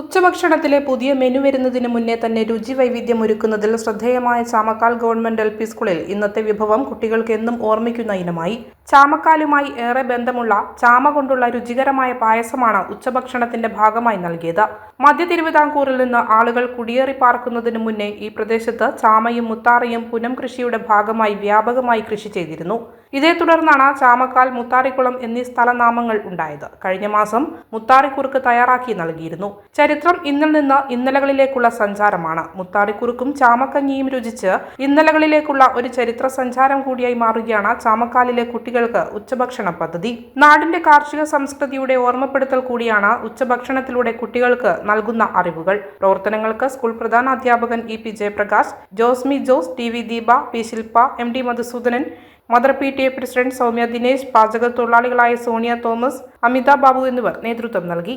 ഉച്ചഭക്ഷണത്തിലെ പുതിയ മെനു വരുന്നതിന് മുന്നേ തന്നെ രുചി വൈവിധ്യം ഒരുക്കുന്നതിൽ ശ്രദ്ധേയമായ ചാമക്കാൽ ഗവൺമെന്റ് എൽ പി സ്കൂളിൽ ഇന്നത്തെ വിഭവം കുട്ടികൾക്ക് എന്നും ഓർമ്മിക്കുന്ന ഇനമായി. ചാമക്കാലുമായി ഏറെ ബന്ധമുള്ള ചാമ കൊണ്ടുള്ള രുചികരമായ പായസമാണ് ഉച്ചഭക്ഷണത്തിന്റെ ഭാഗമായി നൽകിയത്. മധ്യ തിരുവിതാംകൂറിൽ നിന്ന് ആളുകൾ കുടിയേറി പാർക്കുന്നതിന് മുന്നേ ഈ പ്രദേശത്ത് ചാമയും മുത്താറയും പുനം കൃഷിയുടെ ഭാഗമായി വ്യാപകമായി കൃഷി ചെയ്തിരുന്നു. ഇതേ തുടർന്നാണ് ചാമക്കാൽ മുത്താറിക്കുളം എന്നീ സ്ഥലനാമങ്ങൾ ഉണ്ടായത്. കഴിഞ്ഞ മാസം മുത്താറിക്കുറുക്ക് തയ്യാറാക്കി നൽകിയിരുന്നു. ചരിത്രം ഇന്നിൽ നിന്ന് ഇന്നലകളിലേക്കുള്ള സഞ്ചാരമാണ്. മുത്താറിക്കുറുക്കും ചാമക്കഞ്ഞിയും രുചിച്ച് ഇന്നലകളിലേക്കുള്ള ഒരു ചരിത്ര സഞ്ചാരം കൂടിയായി മാറുകയാണ് ചാമക്കാലിലെ കുട്ടികൾക്ക് ഉച്ചഭക്ഷണ പദ്ധതി. നാടിന്റെ കാർഷിക സംസ്കൃതിയുടെ ഓർമ്മപ്പെടുത്തൽ കൂടിയാണ് ഉച്ചഭക്ഷണത്തിലൂടെ കുട്ടികൾക്ക് നൽകുന്ന അറിവുകൾ. പ്രവർത്തനങ്ങൾക്ക് സ്കൂൾ പ്രധാന അധ്യാപകൻ E P Jayaprakash Josmi Jose T V Deepa P Shilpa M D Madhusoodanan mother P T A president Soumya Dinesh പാചക തൊഴിലാളികളായ സോണിയ തോമസ് അമിത ബാബു എന്നിവർ നേതൃത്വം നൽകി.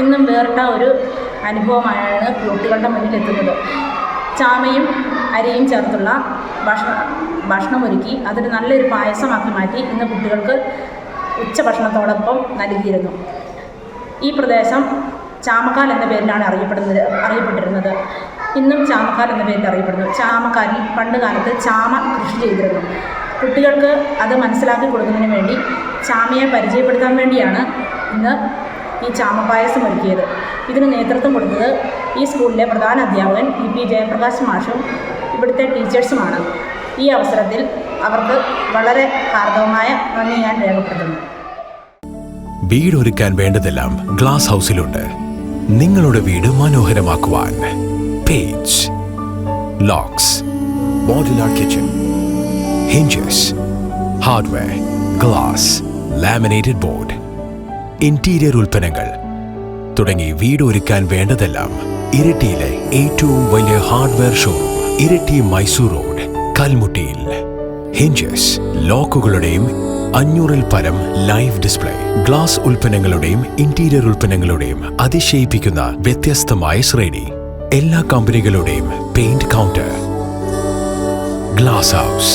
ഇന്നും വേറിട്ട ഒരു അനുഭവമായാണ് കുട്ടികളുടെ മുന്നിൽ എത്തുന്നത്. ചാമയും അരിയും ചേർത്തുള്ള ഭക്ഷണ ഭക്ഷണം ഒരുക്കി അതൊരു നല്ലൊരു പായസമാക്കി മാറ്റി ഇന്ന് കുട്ടികൾക്ക് ഉച്ചഭക്ഷണത്തോടൊപ്പം നൽകിയിരുന്നു. ഈ പ്രദേശം ചാമക്കാൽ എന്ന പേരിലാണ് അറിയപ്പെടുന്നത് അറിയപ്പെട്ടിരുന്നത്. ഇന്നും ചാമക്കാൽ എന്ന പേരിൽ അറിയപ്പെടുന്നു. ചാമക്കാലിൽ പണ്ട് കാലത്ത് ചാമ കൃഷി ചെയ്തിരുന്നു. കുട്ടികൾക്ക് അത് മനസ്സിലാക്കി കൊടുക്കുന്നതിന് വേണ്ടി ചാമയെ പരിചയപ്പെടുത്താൻ വേണ്ടിയാണ് ഇന്ന് ഈ ചാമപായസം ഒരുക്കിയത്. ഇതിന് നേതൃത്വം കൊടുത്തത് ഈ സ്കൂളിലെ പ്രധാന അധ്യാപകൻ ഇ പി ജയപ്രകാശ് മാഷും ഇവിടുത്തെ ടീച്ചേഴ്സുമാണ്. ഈ അവസരത്തിൽ അവർക്ക് വളരെ ഹാർദവമായ നന്ദി ഞാൻ രേഖപ്പെടുത്തുന്നു. വീടൊരുക്കാൻ വേണ്ടതെല്ലാം ഗ്ലാസ് ഹൗസിലുണ്ട്. നിങ്ങളുടെ വീട് മനോഹരമാക്കുവാൻ page locks modular kitchen. Hinges hardware glass laminated board interior ഉൽപ്പന്നങ്ങൾ തുടങ്ങി വീട് ഒരുക്കാൻ വേണ്ടതെല്ലാം ഇരിട്ടിയിലെ ഏറ്റവും വലിയ hardware showroom Iritty Mysore road കൽമുട്ടിയിൽ. Hinges ലോക്കുകളുടെയും അഞ്ഞൂറിൽ പരം ലൈവ് ഡിസ്പ്ലേ ഗ്ലാസ് ഉൽപ്പന്നങ്ങളുടെയും ഇന്റീരിയർ ഉൽപ്പന്നങ്ങളുടെയും അതിശയിപ്പിക്കുന്ന വ്യത്യസ്തമായ ശ്രേണി. എല്ലാ കമ്പനികളുടെയും paint counter glass house